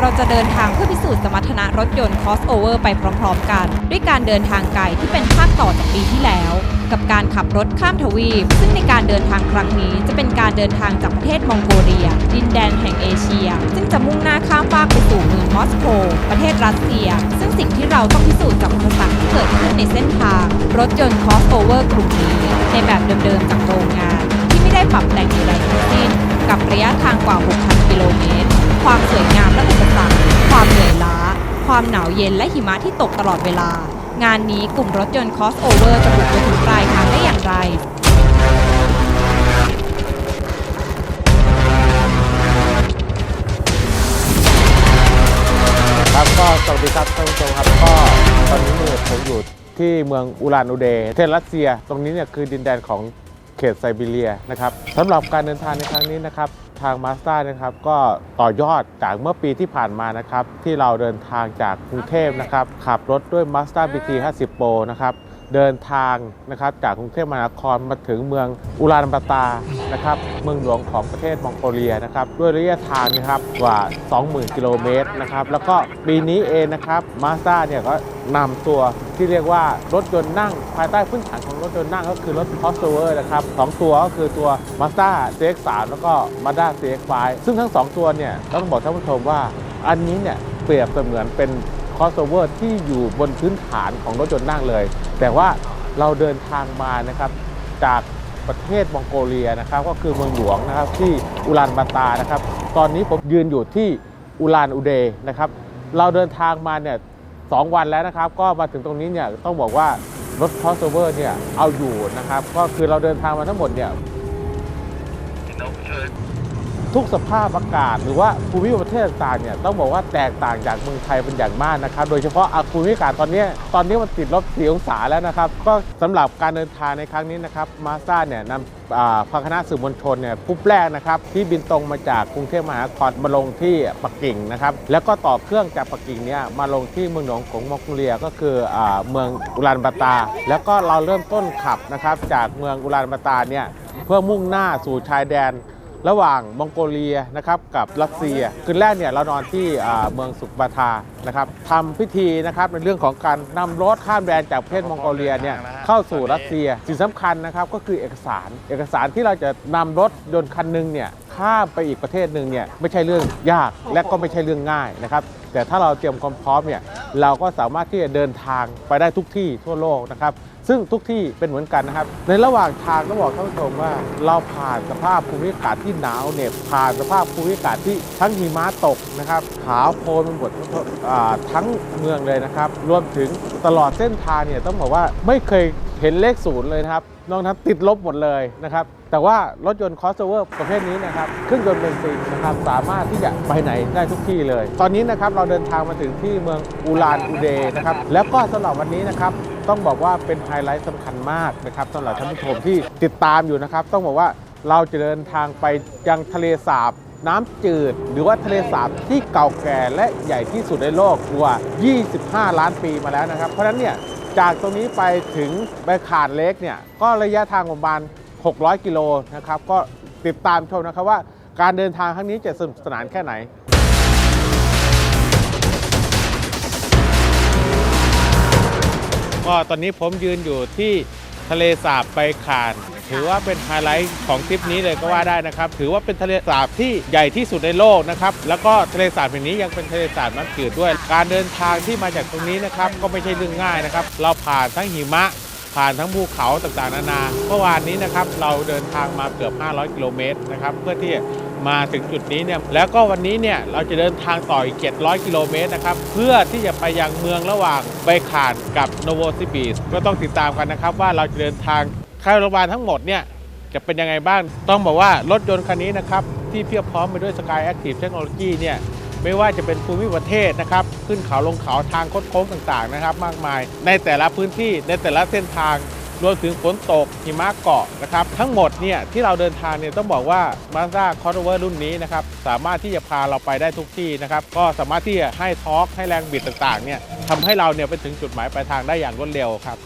เราจะเดินทางเพื่อพิสูจน์สมรรถนะรถยนต์ crossover ไปพร้อมๆกัน ด้วยการเดินทางไกลที่เป็นภาคต่อจากปีที่แล้ว กับการขับรถข้ามทวีป ซึ่งในการเดินทางครั้งนี้ จะเป็นการเดินทางจากประเทศมองโกเลีย ดินแดนแห่งเอเชีย ซึ่งจะมุ่งหน้าข้ามฟากไปสู่เมืองมอสโก ประเทศรัสเซีย ซึ่งสิ่งที่เราต้องพิสูจน์จากอุปสรรคที่เกิดขึ้นในเส้นทาง รถยนต์ crossover กลุ่มนี้ ในแบบเดิมๆจากโรงงาน ที่ไม่ได้ปรับแต่งใดๆทั้งสิ้นกับระยะทางกว่า 6,000 กิโลเมตร ความสวยงามและอุปสรรคความเหนื่อยล้า ความหนาวเย็นและหิมะที่ตกตลอดเวลา งานนี้กลุ่มรถยนต์ crossover จะบุกไปถึงปลายทางได้อย่างไรครับก็สวัสดีครับท่านผู้ชมครับก็ตอนนี้เนี่ยผมอยู่ที่เมืองอูรานอุเดย์ประเทศรัสเซีย ตรงนี้เนี่ยคือดินแดนของเขตไซบีเรียนะครับสำหรับการเดินทางในครั้งนี้นะครับ ทางมาสด้านะครับก็ต่อยอดจากเมื่อปีที่ผ่านมานะครับที่เราเดินทางจากกรุงเทพนะครับขับรถด้วย Mazda BT 50 Pro นะครับ เดินทางนะครับจากกรุงเทพมหานครมาถึงเมืองอูรานบาตานะครับเมืองหลวงของประเทศมองโกเลียนะครับด้วยระยะทางนะครับกว่า 20,000 กิโลเมตรนะครับแล้วก็ปีนี้เองนะครับมาสด้าเนี่ยก็นำตัวที่เรียกว่ารถยนต์นั่ง ภายใต้พื้นฐานของรถยนต์นั่งก็คือรถ crossover นะครับสองตัวก็คือตัว Mazda CX-3 แล้วก็ Mazda CX-5 ซึ่งทั้งสองตัวเนี่ยต้องบอกท่านผู้ชมว่าอันนี้เนี่ยเปรียบเสมือนเป็น crossover ที่อยู่บนพื้นฐานของรถยนต์นั่งเลย แต่ว่าเราเดินทางมานะครับจากประเทศมองโกเลียนะครับก็คือเมืองหลวงนะครับที่อุลานบาตานะครับ ตอนนี้ผมยืนอยู่ที่อุลานอุเดนะครับ เราเดินทางมาเนี่ยสองวันแล้วนะครับ ก็มาถึงตรงนี้เนี่ยต้องบอกว่ารถ crossover เนี่ยเอาอยู่นะครับ ก็คือเราเดินทางมาทั้งหมดเนี่ย ทุกสภาพอากาศ หรือว่าภูมิประเทศต่างเนี่ยต้องบอกว่าแตกต่างจากเมืองไทยเป็นอย่างมากนะครับ โดยเฉพาะอาภูมิอากาศตอนนี้ตอนนี้มันติดลบสี่องศาแล้วนะครับ ก็สำหรับการเดินทางในครั้งนี้นะครับมาสด้าเนี่ยนำพาคณะสื่อมวลชนเนี่ยผู้แรกนะครับที่บินตรงมาจากกรุงเทพมหานครมาลงที่ปักกิ่งนะครับแล้วก็ต่อเครื่องจากปักกิ่งเนี่ยมาลงที่เมืองหลวงของมองโกเลียก็คืออเมืองอุลานบาตา แล้วก็เราเริ่มต้นขับนะครับจากเมืองอุลานบาตาเนี่ยเพื่อมุ่งหน้าสู่ชายแดน ระหว่างมองโกเลียนะครับกับรัสเซีย คืนแรกเนี่ยเรานอนที่เมืองสุบาทานะครับทำพิธีนะครับในเรื่องของการนำรถข้ามแดนจากประเทศมองโกเลียเนี่ยเข้าสู่รัสเซียสิ่งสำคัญนะครับก็คือเอกสาร เอกสารที่เราจะนำรถยนต์คันหนึงเนี่ยข้ามไปอีกประเทศหนึ่งเนี่ยไม่ใช่เรื่องยากและก็ไม่ใช่เรื่องง่ายนะครับแต่ถ้าเราเตรียมความพร้อมเนี่ยเราก็สามารถที่จะเดินทางไปได้ทุกที่ทั่วโลกนะครับ ซึ่งทุกที่เป็นเหมือนกันนะครับ ในระหว่างทางต้องบอกท่านผู้ชมว่า เราผ่านสภาพภูมิอากาศที่หนาวเหน็บผ่านสภาพภูมิอากาศที่ทั้งหิมะตกนะครับขาวโพลนไปหมดทั้งเมืองเลยนะครับ รวมถึงตลอดเส้นทางเนี่ยต้องบอกว่าไม่เคย เห็นเลขศูนย์เลยนะครับนอกนั้นติดลบหมดเลยนะครับ แต่ว่ารถยนต์ crossover ประเภทนี้นะครับเครื่องยนต์เบนซินนะครับสามารถที่จะไปไหนได้ทุกที่เลย ตอนนี้นะครับเราเดินทางมาถึงที่เมืองอูลานอุเดนะครับแล้วก็สำหรับวันนี้นะครับต้องบอกว่าเป็นไฮไลท์สำคัญมากนะครับสำหรับท่านผู้ชมที่ติดตามอยู่นะครับ ต้องบอกว่าเราจะเดินทางไปยังทะเลสาบน้ำจืด หรือว่าทะเลสาบที่เก่าแก่และใหญ่ที่สุดในโลกกว่า 25 ล้านปีมาแล้วนะครับ เพราะนั้นเนี่ย จากตรงนี้ไปถึงไปขาดเล็กเนี่ยก็ระยะทางประมาณ 600 กิโลนะครับ ก็ติดตามชมนะครับว่าการเดินทางครั้งนี้จะสนุกสนานแค่ไหนก็ตอนนี้ผมยืนอยู่ที่ทะเลสาบไปขาน ถือว่าเป็นไฮไลท์ของทริปนี้เลยก็ว่าได้นะครับ ถือว่าเป็นทะเลสาบที่ใหญ่ที่สุดในโลกนะครับ แล้วก็ทะเลสาบแห่งนี้ยังเป็นทะเลสาบน้ำจืดด้วย การเดินทางที่มาจากตรงนี้นะครับก็ไม่ใช่เรื่องง่ายนะครับ เราผ่านทั้งหิมะผ่านทั้งภูเขาต่างๆนานา เมื่อวานนี้นะครับเราเดินทางมาเกือบ 500 กิโลเมตรนะครับเพื่อที่จะมาถึงจุดนี้เนี่ยแล้วก็วันนี้เนี่ยเราจะเดินทางต่ออีก 700 กิโลเมตรนะครับเพื่อที่จะไปยังเมืองระหว่างไบคานกับโนโวซิบิสก็ต้องติดตามกันนะครับว่าเราจะเดินทาง คาราบาลทั้งหมดเนี่ยจะเป็นยังไงบ้าง ต้องบอกว่ารถยนต์คันนี้นะครับ ที่เพียบพร้อมไปด้วย Sky Active Technology เนี่ยไม่ว่าจะเป็นภูมิประเทศนะครับ ขึ้นเขาลงเขาทางคดโค้งต่างๆนะครับ มากมาย ในแต่ละพื้นที่ในแต่ละเส้นทางรวมถึงฝนตกหิมะเกาะนะครับ ทั้งหมดเนี่ยที่เราเดินทางเนี่ยต้องบอกว่า Mazda Crossover รุ่นนี้นะครับ สามารถที่จะพาเราไปได้ทุกที่นะครับ ก็สามารถที่จะให้ทอร์กให้แรงบิดต่างๆเนี่ยทำให้เราเนี่ยไปถึงจุดหมายปลายทางได้อย่างรวดเร็วครับ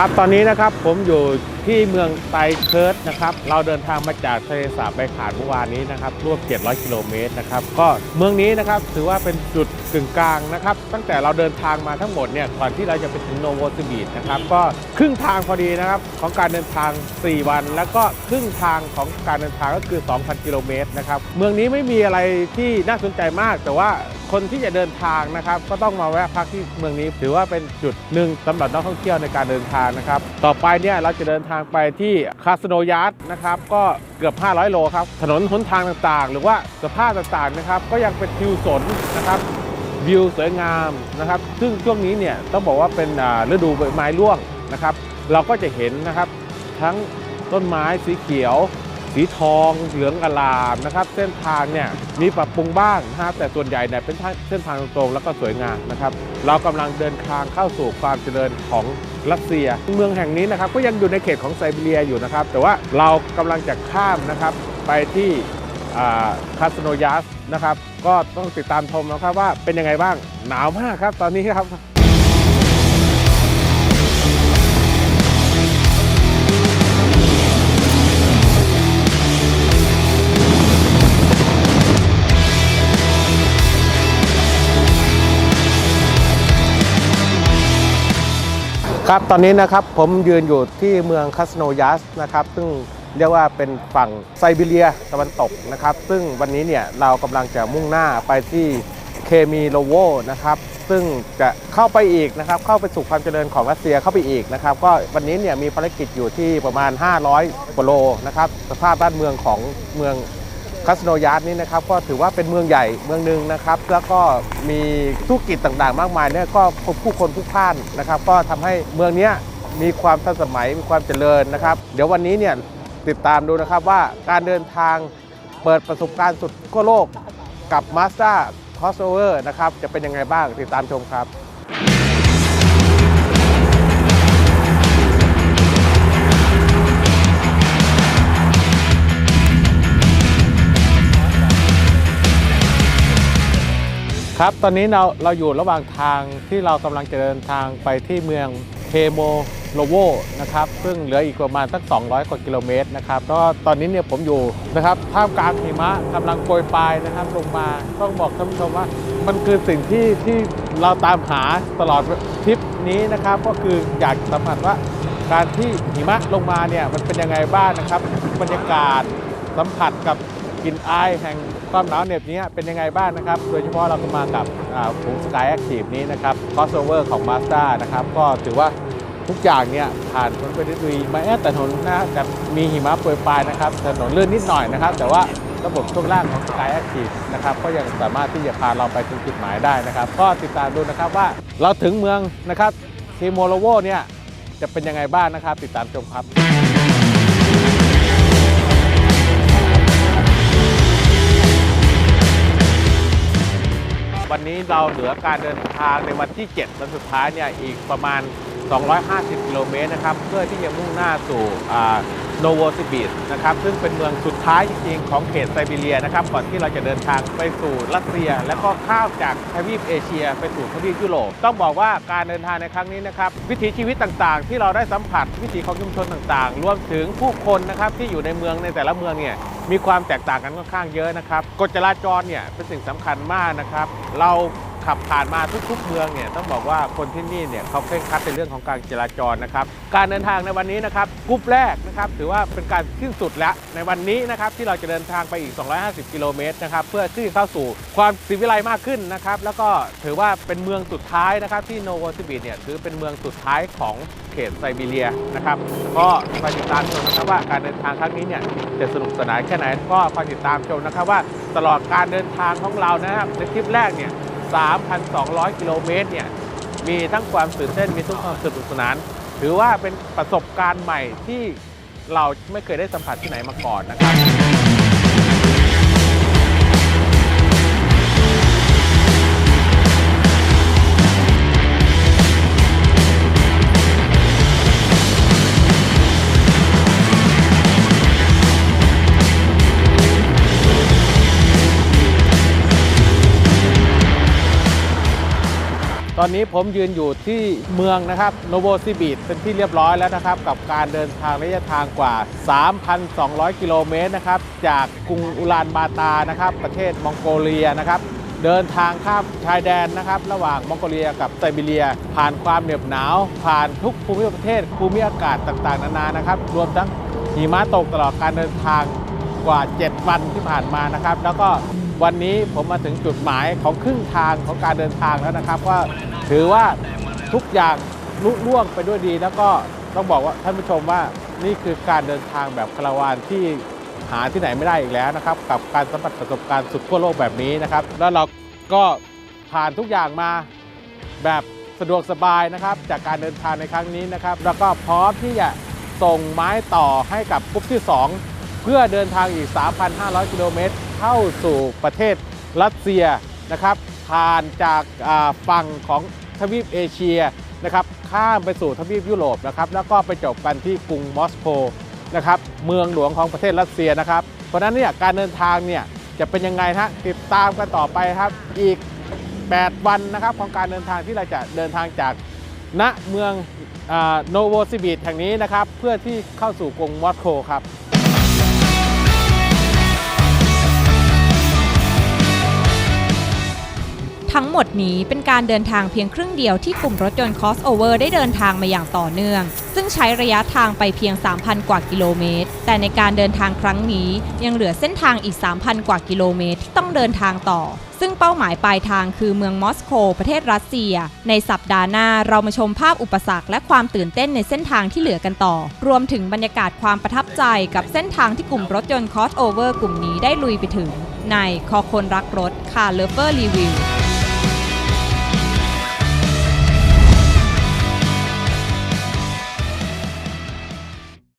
ครับตอนนี้นะครับผมอยู่ ที่เมืองไตเคิร์ดนะครับ เราเดินทางมาจากทะเลสาบไบขาดเมื่อวานนี้นะครับรวม 700 กิโลเมตรนะครับ ก็เมืองนี้นะครับถือว่าเป็นจุดกึ่งกลางนะครับ ตั้งแต่เราเดินทางมาทั้งหมดเนี่ยก่อนที่เราจะไปถึงโนโวซิบีดนะครับ ก็ครึ่งทางพอดีนะครับของการเดินทาง 4 วัน แล้วก็ครึ่งทางของการเดินทางก็คือ 2,000 กิโลเมตรนะครับ เมืองนี้ไม่มีอะไรที่น่าสนใจมาก แต่ว่าคนที่จะเดินทางนะครับ ก็ต้องมาแวะพักที่เมืองนี้ ถือว่าเป็นจุดหนึ่งสำหรับนักท่องเที่ยวในการเดินทางนะครับ ต่อไปเนี่ยเราจะเดินทางไปที่คาสโนยาร์ดนะครับก็เกือบ 500 โลครับ ถนนหนทางต่างๆ หรือว่าสภาพต่างๆนะครับก็ยังเป็นทิวสนนะครับวิวสวยงามนะครับ ซึ่งช่วงนี้เนี่ยต้องบอกว่าเป็นฤดูใบไม้ร่วงนะครับ เราก็จะเห็นนะครับทั้งต้นไม้สีเขียว สีทองเหลืองอลามนะครับเส้นทางเนี่ยมีปรับปรุงบ้างนะครับแต่ส่วนใหญ่เนี่ยเป็นเส้นทางตรงๆแล้วก็สวยงามนะครับเรากำลังเดินทางเข้าสู่ความเจริญของรัสเซีย เมืองแห่งนี้นะครับก็ยังอยู่ในเขตของไซบีเรียอยู่นะครับ แต่ว่าเรากำลังจะข้ามนะครับไปที่คาสโนยัสนะครับก็ต้องติดตามชมนะครับว่าเป็นยังไงบ้างหนาวมากครับตอนนี้ครับ ครับตอนนี้นะครับผมยืนอยู่ที่เมืองคาสโนยัสนะครับซึ่งเรียกว่าเป็นฝั่งไซบีเรียตะวันตกนะครับ ซึ่งวันนี้เนี่ยเรากำลังจะมุ่งหน้าไปที่เคมีโลโวนะครับ ซึ่งจะเข้าไปอีกนะครับ เข้าไปสู่ความเจริญของรัสเซียเข้าไปอีกนะครับ ก็วันนี้เนี่ยมีภารกิจอยู่ที่ประมาณ 500กว่าโลนะครับ สภาพบ้านเมืองของเมือง คาสโนยาร์ดนี้นะครับก็ถือว่าเป็นเมืองใหญ่เมืองหนึ่งนะครับ แล้วก็มีธุรกิจต่างๆ มากมายเนี่ยก็ผู้คนผู้พ่านนะครับ ก็ทำให้เมืองนี้มีความทันสมัยมีความเจริญนะครับ เดี๋ยววันนี้เนี่ยติดตามดูนะครับว่าการเดินทางเปิดประสบการณ์สุดขั้วโลกกับ Mazda Crossover นะครับจะเป็นยังไงบ้างติดตามชมครับ ครับ ตอนนี้เราเราอยู่ระหว่างทางที่เรากำลังจะเดินทางไปที่เมืองเทโมโลโวนะครับ ซึ่งเหลืออีกประมาณสัก 200 กว่ากิโลเมตรนะครับก็ตอนนี้เนี่ยผมอยู่นะครับท่ามกลางหิมะกำลังโปรยปลายนะครับลงมาต้องบอกท่านผู้ชมว่า มันคือสิ่งที่ที่เราตามหาตลอดทริปนี้นะครับ ก็คืออยากสัมผัสว่าการที่หิมะลงมาเนี่ยมันเป็นยังไงบ้างนะครับ บรรยากาศสัมผัสกับ กลิ่นอายแห่งความหนาวเหน็บนี้เป็นยังไงบ้างนะครับ โดยเฉพาะเราก็มากับอ่าฝูงสกายแอคทีฟนี้นะครับ crossover ของ Mazda นะครับก็ถือว่าทุกอย่างเนี่ยผ่านพ้นไปด้วยดีแม้แต่ถนนนะจะมีหิมะโปรยปลายนะครับ ถนนลื่อนนิดหน่อยนะครับ แต่ว่าระบบช่วงล่างของ Sky Active นะครับก็ยังสามารถที่จะพาเราไปถึงจุดหมายได้นะครับ ก็ติดตามดูนะครับว่าเราถึงเมืองนะครับทีโมโลโวเนี่ยจะเป็นยังไงบ้างนะครับ ติดตามชมครับ วันนี้เราเหลือการเดินทางในวันที่7วันสุดท้ายเนี่ยอีกประมาณ 250 กิโลเมตรนะครับเพื่อที่จะมุ่งหน้าสู่โนโวซิบิสนะครับซึ่งเป็นเมืองสุดท้ายจริงๆ ของเขตไซบีเรียนะครับก่อนที่เราจะเดินทางไปสู่รัสเซีย และก็ข้ามจากทวีปเอเชีย ไปสู่ทวีปยุโรปต้องบอกว่าการเดินทางในครั้งนี้นะครับวิถีชีวิตต่างๆ ที่เราได้สัมผัสวิถีของชุมชนต่างๆ รวมถึงผู้คนนะครับที่อยู่ในเมืองในแต่ละเมืองเนี่ยมีความแตกต่างกันค่อนข้างเยอะนะครับกฎจราจรเนี่ยเป็นสิ่งสำคัญมากนะครับเรา ขับผ่านมาทุกๆ เมืองเนี่ยต้องบอกว่าคนที่นี่เนี่ยเขาเคร่งครัดในเรื่องของการจราจรนะครับ การเดินทางในวันนี้นะครับกรุ๊ปแรกนะครับถือว่าเป็นการสิ้นสุดแล้วในวันนี้นะครับที่เราจะเดินทางไปอีก 250 กิโลเมตรนะครับเพื่อที่เข้าสู่ความสิวิไลมากขึ้นนะครับแล้วก็ถือว่าเป็นเมืองสุดท้ายนะครับที่โนโวซิบิเนี่ยถือเป็นเมืองสุดท้ายของเขตไซบีเรียนะครับก็คอยติดตามชมนะครับว่าการเดินทางครั้งนี้เนี่ยจะสนุกสนานแค่ไหนก็คอยติดตามชมนะครับว่าตลอดการเดินทางของเรานะครับในทริปแรกเนี่ย 3,200 กิโลเมตรเนี่ยมีทั้งความตื่นเต้นมีทั้งความสนุกสนาน ถือว่าเป็นประสบการณ์ใหม่ที่เราไม่เคยได้สัมผัสที่ไหนมาก่อนนะครับ อนอนนี้ผมยืนอยู่ที่เมืองนะครับโนโวซิบิตเป็นที่เรียบร้อยแล้วนะครับ กับการเดินทางระยะทางกว่า 3,200 กิโลเมตรนะครับ จากกรุงอุลานบาตานะครับ ประเทศมองโกเลียนะครับ เดินทางข้ามชายแดนนะครับ ระหว่างมองโกเลียกับไซบีเรีย ผ่านความเหน็บหนาว ผ่านทุกภูมิประเทศภูมิอากาศต่างๆ นานานะครับ รวมทั้งหิมะตกตลอดการเดินทางกว่า 7 วันที่ผ่านมานะครับ แล้วก็วันนี้ผมมาถึงจุดหมายของครึ่งทางของการเดินทางแล้วนะครับว่า ถือว่าทุกอย่างลุล่วงไปด้วยดี แล้วก็ต้องบอกว่าท่านผู้ชมว่านี่คือการเดินทางแบบคาราวานที่หาที่ไหนไม่ได้อีกแล้วนะครับ กับการสัมผัสประสบการณ์สุดขั้วโลกแบบนี้นะครับ แล้วเราก็ผ่านทุกอย่างมาแบบสะดวกสบายนะครับ จากการเดินทางในครั้งนี้นะครับ แล้วก็พร้อมที่จะส่งไม้ต่อให้กับกรุ๊ปที่ 2 เพื่อเดินทางอีก 3,500 กิโลเมตรเข้าสู่ประเทศรัสเซียนะครับ ผ่านจากฝั่งของทวีปเอเชียนะครับข้ามไปสู่ทวีปยุโรปนะครับแล้วก็ไปจบกันที่กรุงมอสโกนะครับเมืองหลวงของประเทศรัสเซียนะครับ เพราะฉะนั้นเนี่ยการเดินทางเนี่ยจะเป็นยังไงฮะติดตามกันต่อไปครับอีก 8 วันนะครับของการเดินทางที่เราจะเดินทางจากณเมืองโนโวซิบิตแห่งนี้นะครับ เพื่อที่เข้าสู่กรุงมอสโกครับ ทั้งหมดนี้เป็นการเดินทางเพียงครึ่งเดียวที่กลุ่มรถยนต์ crossover ได้เดินทางมาอย่างต่อเนื่อง ซึ่งใช้ระยะทางไปเพียง 3,000 กว่ากิโลเมตร แต่ในการเดินทางครั้งนี้ยังเหลือเส้นทางอีก 3,000 กว่ากิโลเมตรที่ต้องเดินทางต่อ ซึ่งเป้าหมายปลายทางคือเมืองมอสโกประเทศรัสเซีย ในสัปดาห์หน้าเรามาชมภาพอุปสรรคและความตื่นเต้นในเส้นทางที่เหลือกันต่อ รวมถึงบรรยากาศความประทับใจกับเส้นทางที่กลุ่มรถยนต์ crossover กลุ่มนี้ได้ลุยไปถึง ในคอคนรักรถคาร์เลเวอร์รีวิว